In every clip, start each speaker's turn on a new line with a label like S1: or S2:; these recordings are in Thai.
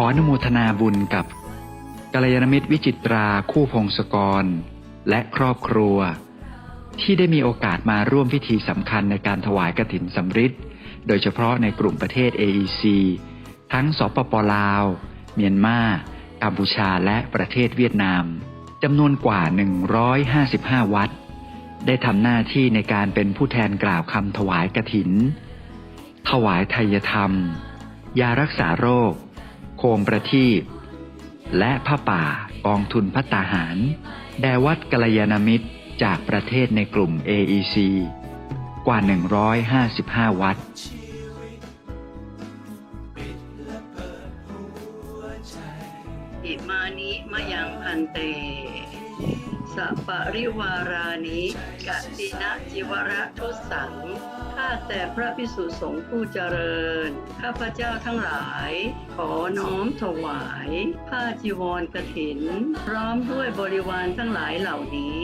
S1: ขออนุโมทนาบุญกับกัลยาณมิตรวิจิตราคู่พงศกร และครอบครัว ที่ได้มีโอกาสมาร่วมพิธีสำคัญในการถวายกฐินสำริดโดยเฉพาะในกลุ่มประเทศ AEC ทั้งสปปลาว เมียนมากัมพูชาและประเทศเวียดนามจำนวนกว่า 155 วัด ได้ทำหน้าที่ในการเป็นผู้แทนกล่าวคำถวายกฐิน ถวายไทยธรรม ยารักษาโรค โคมประทีปและผ้าป่ากองทุนพัตาหาร แด่วัดกัลยาณมิตรจากประเทศในกลุ่ม AEC กว่า 155 วัด
S2: อิมานิมยังพันเตสัปริวารานิกตินะจิวระทุสังข้าแต่พระพิสุสงฆ์ผู้เจริญ ข้าพเจ้าทั้งหลาย ขอน้อมถวาย ผ้าจีวรกรถิน พร้อมด้วยบริวารทั้งหลายเหล่านี้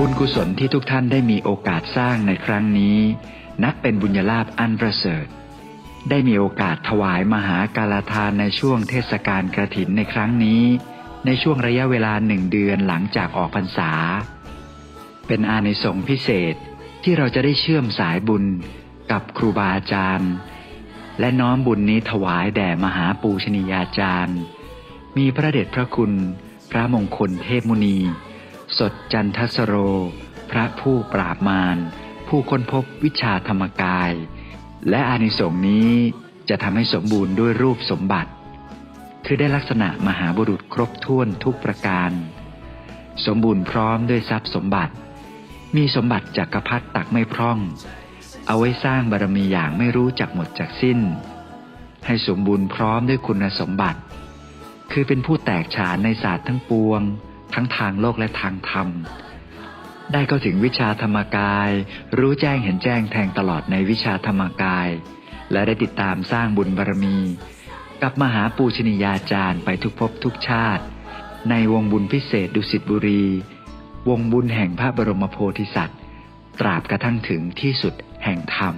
S1: บุญกุศลที่ทุกท่านได้มีโอกาสสร้างในครั้งนี้ นับเป็นบุญญาลาภอันประเสริฐ ได้มีโอกาสถวายมหากาลทานในช่วงเทศกาลกระถินในครั้งนี้ ในช่วงระยะเวลาหนึ่งเดือนหลังจากออกพรรษา เป็นอานิสงส์พิเศษที่เราจะได้เชื่อมสายบุญกับครูบาอาจารย์ และน้อมบุญนี้ถวายแด่มหาปูชนียาจารย์ มีพระเดชพระคุณ พระมงคลเทพมุนี สดจันทสโร พระผู้ปราบมาร ผู้ค้นพบวิชาธรรมกาย และอานิสงส์นี้จะทำให้สมบูรณ์ด้วยรูปสมบัติ คือได้ลักษณะมหาบุรุษครบถ้วนทุกประการ สมบูรณ์พร้อมด้วยทรัพย์สมบัติ มีสมบัติจักรพรรดิตักไม่พร่อง เอาไว้สร้างบารมีอย่างไม่รู้จักหมดจากสิ้น ให้สมบูรณ์พร้อมด้วยคุณสมบัติ คือเป็นผู้แตกฉานในศาสตร์ทั้งปวง ทั้งทางโลกและทางธรรม ได้เข้าถึงวิชาธรรมกาย รู้แจ้งเห็นแจ้งแทงตลอดในวิชาธรรมกาย และได้ติดตามสร้างบุญบารมี กับมหาปูชนียาจารย์ไปทุกภพทุกชาติ ในวงบุญพิเศษดุสิตบุรี วงบุญแห่งพระบรมโพธิสัตว์ ตราบกระทั่งถึงที่สุดแห่งธรรม